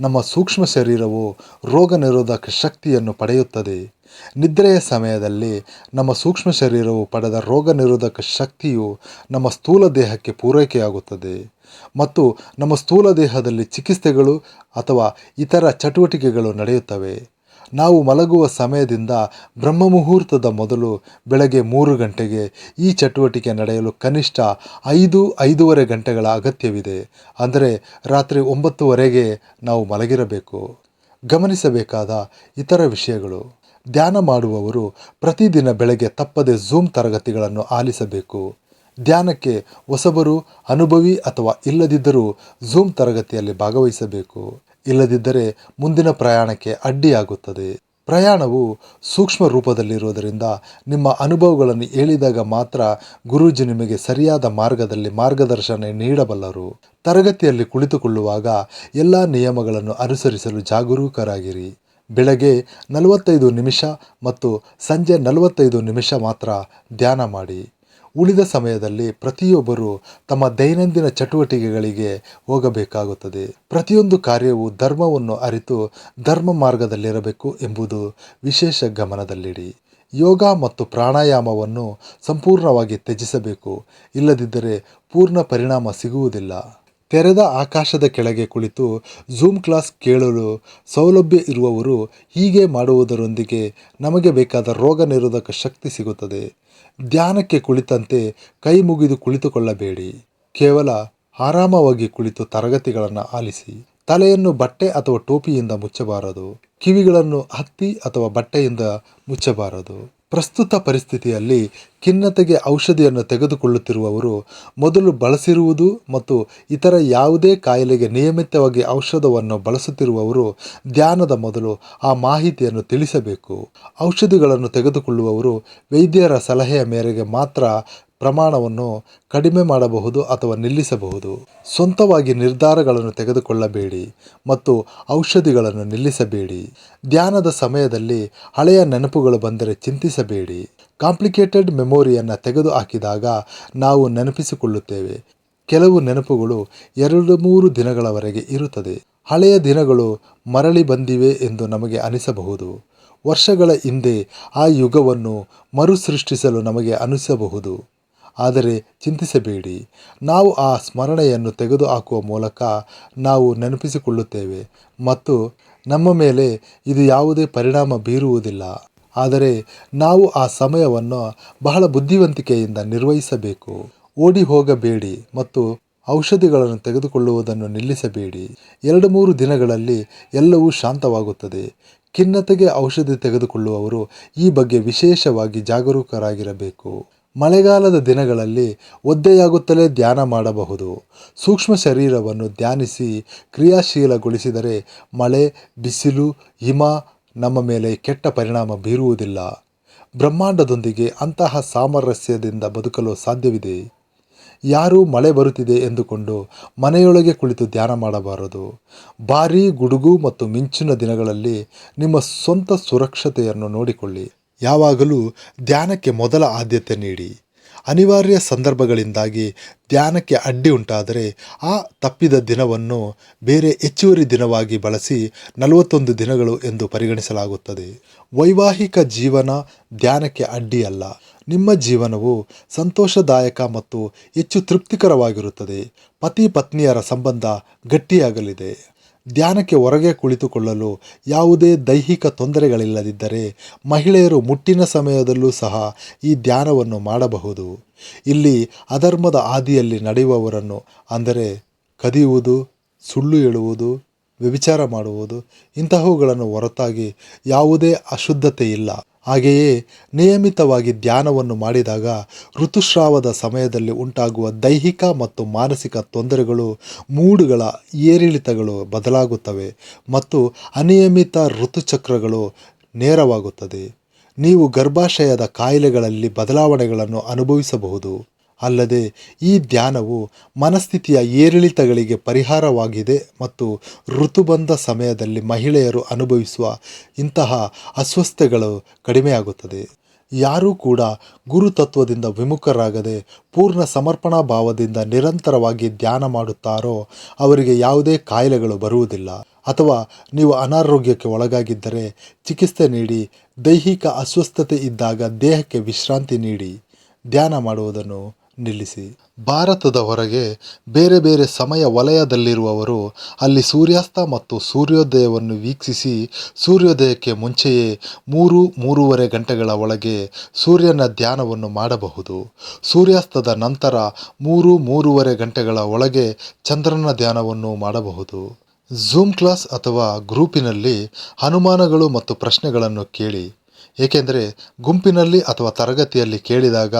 ನಮ್ಮ ಸೂಕ್ಷ್ಮ ಶರೀರವು ರೋಗ ನಿರೋಧಕ ಶಕ್ತಿಯನ್ನು ಪಡೆಯುತ್ತದೆ. ನಿದ್ರೆಯ ಸಮಯದಲ್ಲಿ ನಮ್ಮ ಸೂಕ್ಷ್ಮ ಶರೀರವು ಪಡೆದ ರೋಗ ನಿರೋಧಕ ಶಕ್ತಿಯು ನಮ್ಮ ಸ್ಥೂಲ ದೇಹಕ್ಕೆ ಪೂರೈಕೆಯಾಗುತ್ತದೆ. ಮತ್ತು ನಮ್ಮ ಸ್ಥೂಲ ದೇಹದಲ್ಲಿ ಚಿಕಿತ್ಸೆಗಳು ಅಥವಾ ಇತರ ಚಟುವಟಿಕೆಗಳು ನಡೆಯುತ್ತವೆ. ನಾವು ಮಲಗುವ ಸಮಯದಿಂದ ಬ್ರಹ್ಮ ಮುಹೂರ್ತದ ಮೊದಲು ಬೆಳಗ್ಗೆ ಮೂರು ಗಂಟೆಗೆ ಈ ಚಟುವಟಿಕೆ ನಡೆಯಲು ಕನಿಷ್ಠ ಐದು, ಐದೂವರೆ ಗಂಟೆಗಳ ಅಗತ್ಯವಿದೆ. ಅಂದರೆ ರಾತ್ರಿ ಒಂಬತ್ತುವರೆಗೆ ನಾವು ಮಲಗಿರಬೇಕು. ಗಮನಿಸಬೇಕಾದ ಇತರ ವಿಷಯಗಳು. ಧ್ಯಾನ ಮಾಡುವವರು ಪ್ರತಿದಿನ ಬೆಳಗ್ಗೆ ತಪ್ಪದೆ ಝೂಮ್ ತರಗತಿಗಳನ್ನು ಆಲಿಸಬೇಕು. ಧ್ಯಾನಕ್ಕೆ ಹೊಸಬರು, ಅನುಭವಿ ಅಥವಾ ಇಲ್ಲದಿದ್ದರೂ ಝೂಮ್ ತರಗತಿಯಲ್ಲಿ ಭಾಗವಹಿಸಬೇಕು. ಇಲ್ಲದಿದ್ದರೆ ಮುಂದಿನ ಪ್ರಯಾಣಕ್ಕೆ ಅಡ್ಡಿಯಾಗುತ್ತದೆ. ಪ್ರಯಾಣವು ಸೂಕ್ಷ್ಮ ರೂಪದಲ್ಲಿರುವುದರಿಂದ ನಿಮ್ಮ ಅನುಭವಗಳನ್ನು ಹೇಳಿದಾಗ ಮಾತ್ರ ಗುರೂಜಿ ನಿಮಗೆ ಸರಿಯಾದ ಮಾರ್ಗದಲ್ಲಿ ಮಾರ್ಗದರ್ಶನ ನೀಡಬಲ್ಲರು. ತರಗತಿಯಲ್ಲಿ ಕುಳಿತುಕೊಳ್ಳುವಾಗ ಎಲ್ಲ ನಿಯಮಗಳನ್ನು ಅನುಸರಿಸಲು ಜಾಗರೂಕರಾಗಿರಿ. ಬೆಳಗ್ಗೆ ನಲವತ್ತೈದು ನಿಮಿಷ ಮತ್ತು ಸಂಜೆ ನಲವತ್ತೈದು ನಿಮಿಷ ಮಾತ್ರ ಧ್ಯಾನ ಮಾಡಿ. ಉಳಿದ ಸಮಯದಲ್ಲಿ ಪ್ರತಿಯೊಬ್ಬರು ತಮ್ಮ ದೈನಂದಿನ ಚಟುವಟಿಕೆಗಳಿಗೆ ಹೋಗಬೇಕಾಗುತ್ತದೆ. ಪ್ರತಿಯೊಂದು ಕಾರ್ಯವು ಧರ್ಮವನ್ನು ಅರಿತು ಧರ್ಮ ಮಾರ್ಗದಲ್ಲಿರಬೇಕು ಎಂಬುದು ವಿಶೇಷ ಗಮನದಲ್ಲಿಡಿ. ಯೋಗ ಮತ್ತು ಪ್ರಾಣಾಯಾಮವನ್ನು ಸಂಪೂರ್ಣವಾಗಿ ತ್ಯಜಿಸಬೇಕು. ಇಲ್ಲದಿದ್ದರೆ ಪೂರ್ಣ ಪರಿಣಾಮ ಸಿಗುವುದಿಲ್ಲ. ತೆರೆದ ಆಕಾಶದ ಕೆಳಗೆ ಕುಳಿತು ಝೂಮ್ ಕ್ಲಾಸ್ ಕೇಳಲು ಸೌಲಭ್ಯ ಇರುವವರು ಹೀಗೆ ಮಾಡುವುದರೊಂದಿಗೆ ನಮಗೆ ಬೇಕಾದ ರೋಗ ನಿರೋಧಕ ಶಕ್ತಿ ಸಿಗುತ್ತದೆ. ಧ್ಯಾನಕ್ಕೆ ಕುಳಿತಂತೆ ಕೈ ಮುಗಿದು ಕುಳಿತುಕೊಳ್ಳಬೇಡಿ. ಕೇವಲ ಆರಾಮವಾಗಿ ಕುಳಿತು ತರಗತಿಗಳನ್ನು ಆಲಿಸಿ. ತಲೆಯನ್ನು ಬಟ್ಟೆ ಅಥವಾ ಟೋಪಿಯಿಂದ ಮುಚ್ಚಬಾರದು. ಕಿವಿಗಳನ್ನು ಹತ್ತಿ ಅಥವಾ ಬಟ್ಟೆಯಿಂದ ಮುಚ್ಚಬಾರದು. ಪ್ರಸ್ತುತ ಪರಿಸ್ಥಿತಿಯಲ್ಲಿ ಖಿನ್ನತೆಗೆ ಔಷಧಿಯನ್ನು ತೆಗೆದುಕೊಳ್ಳುತ್ತಿರುವವರು ಮೊದಲು ಬಳಸಿರುವುದು ಮತ್ತು ಇತರ ಯಾವುದೇ ಕಾಯಿಲೆಗೆ ನಿಯಮಿತವಾಗಿ ಔಷಧವನ್ನು ಬಳಸುತ್ತಿರುವವರು ಧ್ಯಾನದ ಮೊದಲು ಆ ಮಾಹಿತಿಯನ್ನು ತಿಳಿಸಬೇಕು. ಔಷಧಿಗಳನ್ನು ತೆಗೆದುಕೊಳ್ಳುವವರು ವೈದ್ಯರ ಸಲಹೆಯ ಮೇರೆಗೆ ಮಾತ್ರ ಪ್ರಮಾಣವನ್ನು ಕಡಿಮೆ ಮಾಡಬಹುದು ಅಥವಾ ನಿಲ್ಲಿಸಬಹುದು. ಸ್ವಂತವಾಗಿ ನಿರ್ಧಾರಗಳನ್ನು ತೆಗೆದುಕೊಳ್ಳಬೇಡಿ ಮತ್ತು ಔಷಧಿಗಳನ್ನು ನಿಲ್ಲಿಸಬೇಡಿ. ಧ್ಯಾನದ ಸಮಯದಲ್ಲಿ ಹಳೆಯ ನೆನಪುಗಳು ಬಂದರೆ ಚಿಂತಿಸಬೇಡಿ. ಕಾಂಪ್ಲಿಕೇಟೆಡ್ ಮೆಮೊರಿಯನ್ನು ತೆಗೆದು ಹಾಕಿದಾಗ ನಾವು ನೆನಪಿಸಿಕೊಳ್ಳುತ್ತೇವೆ. ಕೆಲವು ನೆನಪುಗಳು ಎರಡು ಮೂರು ದಿನಗಳವರೆಗೆ ಇರುತ್ತದೆ. ಹಳೆಯ ದಿನಗಳು ಮರಳಿ ಬಂದಿವೆ ಎಂದು ನಮಗೆ ಅನಿಸಬಹುದು. ವರ್ಷಗಳ ಹಿಂದೆ ಆ ಯುಗವನ್ನು ಮರುಸೃಷ್ಟಿಸಲು ನಮಗೆ ಅನಿಸಬಹುದು. ಆದರೆ ಚಿಂತಿಸಬೇಡಿ. ನಾವು ಆ ಸ್ಮರಣೆಯನ್ನು ತೆಗೆದುಹಾಕುವ ಮೂಲಕ ನಾವು ನೆನಪಿಸಿಕೊಳ್ಳುತ್ತೇವೆ ಮತ್ತು ನಮ್ಮ ಮೇಲೆ ಇದು ಯಾವುದೇ ಪರಿಣಾಮ ಬೀರುವುದಿಲ್ಲ. ಆದರೆ ನಾವು ಆ ಸಮಯವನ್ನು ಬಹಳ ಬುದ್ಧಿವಂತಿಕೆಯಿಂದ ನಿರ್ವಹಿಸಬೇಕು. ಓಡಿ ಹೋಗಬೇಡಿ ಮತ್ತು ಔಷಧಿಗಳನ್ನು ತೆಗೆದುಕೊಳ್ಳುವುದನ್ನು ನಿಲ್ಲಿಸಬೇಡಿ. ಎರಡು ಮೂರು ದಿನಗಳಲ್ಲಿ ಎಲ್ಲವೂ ಶಾಂತವಾಗುತ್ತದೆ. ಖಿನ್ನತೆಗೆ ಔಷಧಿ ತೆಗೆದುಕೊಳ್ಳುವವರು ಈ ಬಗ್ಗೆ ವಿಶೇಷವಾಗಿ ಜಾಗರೂಕರಾಗಿರಬೇಕು. ಮಳೆಗಾಲದ ದಿನಗಳಲ್ಲಿ ಒದ್ದೆಯಾಗುತ್ತಲೇ ಧ್ಯಾನ ಮಾಡಬಹುದು. ಸೂಕ್ಷ್ಮ ಶರೀರವನ್ನು ಧ್ಯಾನಿಸಿ ಕ್ರಿಯಾಶೀಲಗೊಳಿಸಿದರೆ ಮಳೆ, ಬಿಸಿಲು, ಹಿಮ ನಮ್ಮ ಮೇಲೆ ಕೆಟ್ಟ ಪರಿಣಾಮ ಬೀರುವುದಿಲ್ಲ. ಬ್ರಹ್ಮಾಂಡದೊಂದಿಗೆ ಅಂತಹ ಸಾಮರಸ್ಯದಿಂದ ಬದುಕಲು ಸಾಧ್ಯವಿದೆ. ಯಾರೂ ಮಳೆ ಬರುತ್ತಿದೆ ಎಂದುಕೊಂಡು ಮನೆಯೊಳಗೆ ಕುಳಿತು ಧ್ಯಾನ ಮಾಡಬಾರದು. ಭಾರೀ ಗುಡುಗು ಮತ್ತು ಮಿಂಚಿನ ದಿನಗಳಲ್ಲಿ ನಿಮ್ಮ ಸ್ವಂತ ಸುರಕ್ಷತೆಯನ್ನು ನೋಡಿಕೊಳ್ಳಿ. ಯಾವಾಗಲೂ ಧ್ಯಾನಕ್ಕೆ ಮೊದಲ ಆದ್ಯತೆ ನೀಡಿ. ಅನಿವಾರ್ಯ ಸಂದರ್ಭಗಳಿಂದಾಗಿ ಧ್ಯಾನಕ್ಕೆ ಅಡ್ಡಿ ಉಂಟಾದರೆ ಆ ತಪ್ಪಿದ ದಿನವನ್ನು ಬೇರೆ ಹೆಚ್ಚುವರಿ ದಿನವಾಗಿ ಬಳಸಿ ನಲವತ್ತೊಂದು ದಿನಗಳು ಎಂದು ಪರಿಗಣಿಸಲಾಗುತ್ತದೆ. ವೈವಾಹಿಕ ಜೀವನ ಧ್ಯಾನಕ್ಕೆ ಅಡ್ಡಿಯಲ್ಲ. ನಿಮ್ಮ ಜೀವನವು ಸಂತೋಷದಾಯಕ ಮತ್ತು ಹೆಚ್ಚು ತೃಪ್ತಿಕರವಾಗಿರುತ್ತದೆ. ಪತಿ ಪತ್ನಿಯರ ಸಂಬಂಧ ಗಟ್ಟಿಯಾಗಲಿದೆ. ಧ್ಯಾನಕ್ಕೆ ಹೊರಗೆ ಕುಳಿತುಕೊಳ್ಳಲು ಯಾವುದೇ ದೈಹಿಕ ತೊಂದರೆಗಳಿಲ್ಲದಿದ್ದರೆ ಮಹಿಳೆಯರು ಮುಟ್ಟಿನ ಸಮಯದಲ್ಲೂ ಸಹ ಈ ಧ್ಯಾನವನ್ನು ಮಾಡಬಹುದು. ಇಲ್ಲಿ ಅಧರ್ಮದ ಆದಿಯಲ್ಲಿ ನಡೆಯುವವರನ್ನು ಅಂದರೆ ಕದಿಯುವುದು, ಸುಳ್ಳು ಹೇಳುವುದು, ವ್ಯಭಿಚಾರ ಮಾಡುವುದು ಇಂತಹವುಗಳನ್ನು ಹೊರತಾಗಿ ಯಾವುದೇ ಅಶುದ್ಧತೆ ಇಲ್ಲ ಹಾಗೆಯೇ ನಿಯಮಿತವಾಗಿ ಧ್ಯಾನವನ್ನು ಮಾಡಿದಾಗ ಋತುಸ್ರಾವದ ಸಮಯದಲ್ಲಿ ಉಂಟಾಗುವ ದೈಹಿಕ ಮತ್ತು ಮಾನಸಿಕ ತೊಂದರೆಗಳು, ಮೂಡುಗಳ ಏರಿಳಿತಗಳು ಬದಲಾಗುತ್ತವೆ ಮತ್ತು ಅನಿಯಮಿತ ಋತುಚಕ್ರಗಳು ನೇರವಾಗುತ್ತದೆ. ನೀವು ಗರ್ಭಾಶಯದ ಕಾಯಿಲೆಗಳಲ್ಲಿ ಬದಲಾವಣೆಗಳನ್ನು ಅನುಭವಿಸಬಹುದು. ಅಲ್ಲದೆ ಈ ಧ್ಯಾನವು ಮನಸ್ಥಿತಿಯ ಏರಿಳಿತಗಳಿಗೆ ಪರಿಹಾರವಾಗಿದೆ ಮತ್ತು ಋತುಬಂಧ ಸಮಯದಲ್ಲಿ ಮಹಿಳೆಯರು ಅನುಭವಿಸುವ ಇಂತಹ ಅಸ್ವಸ್ಥತೆಗಳು ಕಡಿಮೆಯಾಗುತ್ತದೆ. ಯಾರೂ ಕೂಡ ಗುರುತತ್ವದಿಂದ ವಿಮುಖರಾಗದೆ ಪೂರ್ಣ ಸಮರ್ಪಣಾ ಭಾವದಿಂದ ನಿರಂತರವಾಗಿ ಧ್ಯಾನ ಮಾಡುತ್ತಾರೋ ಅವರಿಗೆ ಯಾವುದೇ ಕಾಯಿಲೆಗಳು ಬರುವುದಿಲ್ಲ. ಅಥವಾ ನೀವು ಅನಾರೋಗ್ಯಕ್ಕೆ ಒಳಗಾಗಿದ್ದರೆ ಚಿಕಿತ್ಸೆ ನೀಡಿ, ದೈಹಿಕ ಅಸ್ವಸ್ಥತೆ ಇದ್ದಾಗ ದೇಹಕ್ಕೆ ವಿಶ್ರಾಂತಿ ನೀಡಿ. ಧ್ಯಾನ ಮಾಡುವುದನ್ನು ನಿಲ್ಲಿಸಿ. ಭಾರತದ ಹೊರಗೆ ಬೇರೆ ಬೇರೆ ಸಮಯ ವಲಯದಲ್ಲಿರುವವರು ಅಲ್ಲಿ ಸೂರ್ಯಾಸ್ತ ಮತ್ತು ಸೂರ್ಯೋದಯವನ್ನು ವೀಕ್ಷಿಸಿ ಸೂರ್ಯೋದಯಕ್ಕೆ ಮುಂಚೆಯೇ ಮೂರು, ಮೂರುವರೆ ಗಂಟೆಗಳ ಒಳಗೆ ಸೂರ್ಯನ ಧ್ಯಾನವನ್ನು ಮಾಡಬಹುದು. ಸೂರ್ಯಾಸ್ತದ ನಂತರ ಮೂರು, ಮೂರುವರೆ ಗಂಟೆಗಳ ಒಳಗೆ ಚಂದ್ರನ ಧ್ಯಾನವನ್ನು ಮಾಡಬಹುದು. ಝೂಮ್ ಕ್ಲಾಸ್ ಅಥವಾ ಗ್ರೂಪಿನಲ್ಲಿ ಅನುಮಾನಗಳು ಮತ್ತು ಪ್ರಶ್ನೆಗಳನ್ನು ಕೇಳಿ. ಏಕೆಂದರೆ ಗುಂಪಿನಲ್ಲಿ ಅಥವಾ ತರಗತಿಯಲ್ಲಿ ಕೇಳಿದಾಗ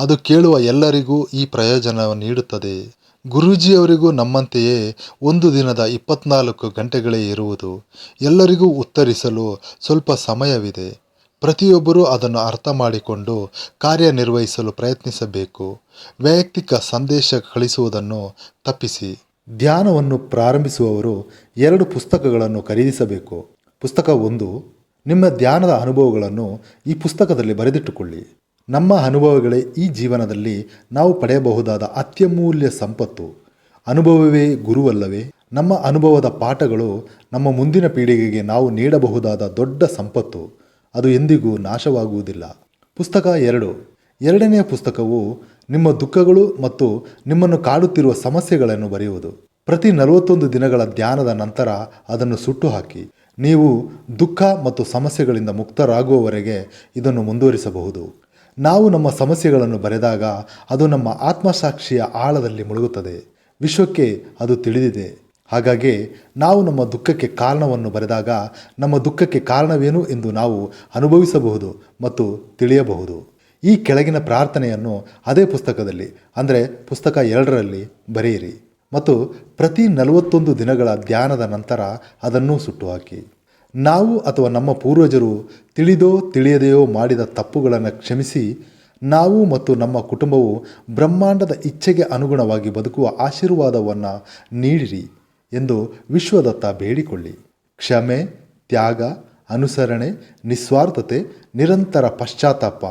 ಅದು ಕೇಳುವ ಎಲ್ಲರಿಗೂ ಈ ಪ್ರಯೋಜನ ನೀಡುತ್ತದೆ. ಗುರೂಜಿಯವರಿಗೂ ನಮ್ಮಂತೆಯೇ ಒಂದು ದಿನದ ಇಪ್ಪತ್ನಾಲ್ಕು ಗಂಟೆಗಳೇ ಇರುವುದು. ಎಲ್ಲರಿಗೂ ಉತ್ತರಿಸಲು ಸ್ವಲ್ಪ ಸಮಯವಿದೆ. ಪ್ರತಿಯೊಬ್ಬರೂ ಅದನ್ನು ಅರ್ಥ ಮಾಡಿಕೊಂಡು ಕಾರ್ಯನಿರ್ವಹಿಸಲು ಪ್ರಯತ್ನಿಸಬೇಕು. ವೈಯಕ್ತಿಕ ಸಂದೇಶ ಕಳಿಸುವುದನ್ನು ತಪ್ಪಿಸಿ. ಧ್ಯಾನವನ್ನು ಪ್ರಾರಂಭಿಸುವವರು ಎರಡು ಪುಸ್ತಕಗಳನ್ನು ಖರೀದಿಸಬೇಕು. ಪುಸ್ತಕ ಒಂದು ನಿಮ್ಮ ಧ್ಯಾನದ ಅನುಭವಗಳನ್ನು ಈ ಪುಸ್ತಕದಲ್ಲಿ ಬರೆದಿಟ್ಟುಕೊಳ್ಳಿ. ನಮ್ಮ ಅನುಭವಗಳೇ ಈ ಜೀವನದಲ್ಲಿ ನಾವು ಪಡೆಯಬಹುದಾದ ಅತ್ಯಮೂಲ್ಯ ಸಂಪತ್ತು. ಅನುಭವವೇ ಗುರುವಲ್ಲವೇ, ನಮ್ಮ ಅನುಭವದ ಪಾಠಗಳು ನಮ್ಮ ಮುಂದಿನ ಪೀಳಿಗೆಗೆ ನಾವು ನೀಡಬಹುದಾದ ದೊಡ್ಡ ಸಂಪತ್ತು. ಅದು ಎಂದಿಗೂ ನಾಶವಾಗುವುದಿಲ್ಲ. ಪುಸ್ತಕ ಎರಡು. ಎರಡನೆಯ ಪುಸ್ತಕವು ನಿಮ್ಮ ದುಃಖಗಳು ಮತ್ತು ನಿಮ್ಮನ್ನು ಕಾಡುತ್ತಿರುವ ಸಮಸ್ಯೆಗಳನ್ನು ಬರೆಯುವುದು. ಪ್ರತಿ ನಲವತ್ತೊಂದು ದಿನಗಳ ಧ್ಯಾನದ ನಂತರ ಅದನ್ನು ಸುಟ್ಟು ಹಾಕಿ. ನೀವು ದುಃಖ ಮತ್ತು ಸಮಸ್ಯೆಗಳಿಂದ ಮುಕ್ತರಾಗುವವರೆಗೆ ಇದನ್ನು ಮುಂದುವರಿಸಬಹುದು. ನಾವು ನಮ್ಮ ಸಮಸ್ಯೆಗಳನ್ನು ಬರೆದಾಗ ಅದು ನಮ್ಮ ಆತ್ಮಸಾಕ್ಷಿಯ ಆಳದಲ್ಲಿ ಮುಳುಗುತ್ತದೆ. ವಿಶ್ವಕ್ಕೆ ಅದು ತಿಳಿದಿದೆ. ಹಾಗಾಗಿ ನಾವು ನಮ್ಮ ದುಃಖಕ್ಕೆ ಕಾರಣವನ್ನು ಬರೆದಾಗ ನಮ್ಮ ದುಃಖಕ್ಕೆ ಕಾರಣವೇನು ಎಂದು ನಾವು ಅನುಭವಿಸಬಹುದು ಮತ್ತು ತಿಳಿಯಬಹುದು. ಈ ಕೆಳಗಿನ ಪ್ರಾರ್ಥನೆಯನ್ನು ಅದೇ ಪುಸ್ತಕದಲ್ಲಿ, ಅಂದರೆ ಪುಸ್ತಕ ಎರಡರಲ್ಲಿ ಬರೆಯಿರಿ. ಮತ್ತು ಪ್ರತಿ ನಲವತ್ತೊಂದು ದಿನಗಳ ಧ್ಯಾನದ ನಂತರ ಅದನ್ನು ಸುಟ್ಟುಹಾಕಿ. ನಾವು ಅಥವಾ ನಮ್ಮ ಪೂರ್ವಜರು ತಿಳಿದೋ ತಿಳಿಯದೆಯೋ ಮಾಡಿದ ತಪ್ಪುಗಳನ್ನು ಕ್ಷಮಿಸಿ, ನಾವು ಮತ್ತು ನಮ್ಮ ಕುಟುಂಬವು ಬ್ರಹ್ಮಾಂಡದ ಇಚ್ಛೆಗೆ ಅನುಗುಣವಾಗಿ ಬದುಕುವ ಆಶೀರ್ವಾದವನ್ನು ನೀಡಿರಿ ಎಂದು ವಿಶ್ವದತ್ತ ಬೇಡಿಕೊಳ್ಳಿ. ಕ್ಷಮೆ, ತ್ಯಾಗ, ಅನುಸರಣೆ, ನಿಸ್ವಾರ್ಥತೆ, ನಿರಂತರ ಪಶ್ಚಾತ್ತಾಪ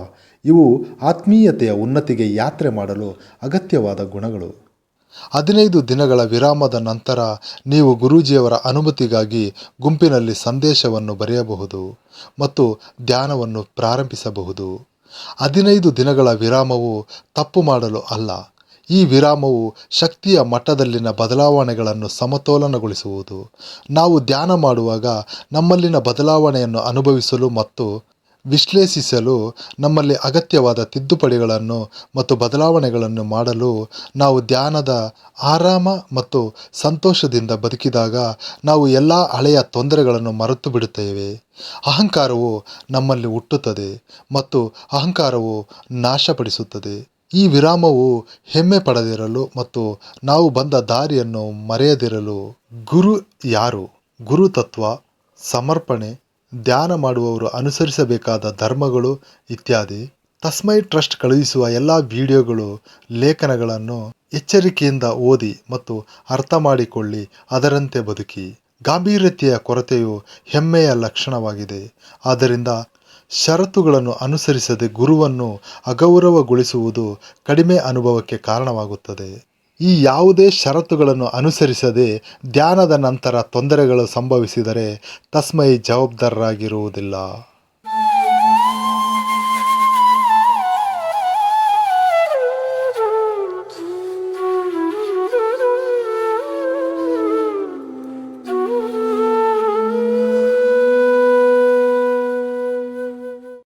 ಇವು ಆತ್ಮೀಯತೆಯ ಉನ್ನತಿಗೆ ಯಾತ್ರೆ ಮಾಡಲು ಅಗತ್ಯವಾದ ಗುಣಗಳು. ಹದಿನೈದು ದಿನಗಳ ವಿರಾಮದ ನಂತರ ನೀವು ಗುರೂಜಿಯವರ ಅನುಮತಿಗಾಗಿ ಗುಂಪಿನಲ್ಲಿ ಸಂದೇಶವನ್ನು ಬರೆಯಬಹುದು ಮತ್ತು ಧ್ಯಾನವನ್ನು ಪ್ರಾರಂಭಿಸಬಹುದು. ಹದಿನೈದು ದಿನಗಳ ವಿರಾಮವು ತಪ್ಪು ಮಾಡಲು ಅಲ್ಲ. ಈ ವಿರಾಮವು ಶಕ್ತಿಯ ಮಟ್ಟದಲ್ಲಿನ ಬದಲಾವಣೆಗಳನ್ನು ಸಮತೋಲನಗೊಳಿಸುವುದು. ನಾವು ಧ್ಯಾನ ಮಾಡುವಾಗ ನಮ್ಮಲ್ಲಿನ ಬದಲಾವಣೆಯನ್ನು ಅನುಭವಿಸಲು ಮತ್ತು ವಿಶ್ಲೇಷಿಸಲು ನಮ್ಮಲ್ಲಿ ಅಗತ್ಯವಾದ ತಿದ್ದುಪಡಿಗಳನ್ನು ಮತ್ತು ಬದಲಾವಣೆಗಳನ್ನು ಮಾಡಲು ನಾವು ಧ್ಯಾನದ ಆರಾಮ ಮತ್ತು ಸಂತೋಷದಿಂದ ಬದುಕಿದಾಗ ನಾವು ಎಲ್ಲ ಹಳೆಯ ತೊಂದರೆಗಳನ್ನು ಮರೆತು ಬಿಡುತ್ತೇವೆ. ಅಹಂಕಾರವು ನಮ್ಮಲ್ಲಿ ಹುಟ್ಟುತ್ತದೆ ಮತ್ತು ಅಹಂಕಾರವು ನಾಶಪಡಿಸುತ್ತದೆ. ಈ ವಿರಾಮವು ಹೆಮ್ಮೆ ಪಡೆದಿರಲು ಮತ್ತು ನಾವು ಬಂದ ದಾರಿಯನ್ನು ಮರೆಯದಿರಲು ಗುರು ಯಾರು? ಗುರು ತತ್ವ ಸಮರ್ಪಣೆ ಧ್ಯಾನ ಮಾಡುವವರು ಅನುಸರಿಸಬೇಕಾದ ಧರ್ಮಗಳು ಇತ್ಯಾದಿ. ತಸ್ಮೈ ಟ್ರಸ್ಟ್ ಕಳುಹಿಸುವ ಎಲ್ಲ ವಿಡಿಯೋಗಳು, ಲೇಖನಗಳನ್ನು ಎಚ್ಚರಿಕೆಯಿಂದ ಓದಿ ಮತ್ತು ಅರ್ಥ ಮಾಡಿಕೊಳ್ಳಿ, ಅದರಂತೆ ಬದುಕಿ. ಗಾಂಭೀರ್ಯತೆಯ ಕೊರತೆಯು ಹೆಮ್ಮೆಯ ಲಕ್ಷಣವಾಗಿದೆ. ಆದ್ದರಿಂದ ಷರತ್ತುಗಳನ್ನು ಅನುಸರಿಸದೆ ಗುರುವನ್ನು ಅಗೌರವಗೊಳಿಸುವುದು ಕಡಿಮೆ ಅನುಭವಕ್ಕೆ ಕಾರಣವಾಗುತ್ತದೆ. ಈ ಯಾವುದೇ ಷರತ್ತುಗಳನ್ನು ಅನುಸರಿಸದೆ ಧ್ಯಾನದ ನಂತರ ತೊಂದರೆಗಳು ಸಂಭವಿಸಿದರೆ ತಸ್ಮೈ ಜವಾಬ್ದಾರರಾಗಿರುವುದಿಲ್ಲ.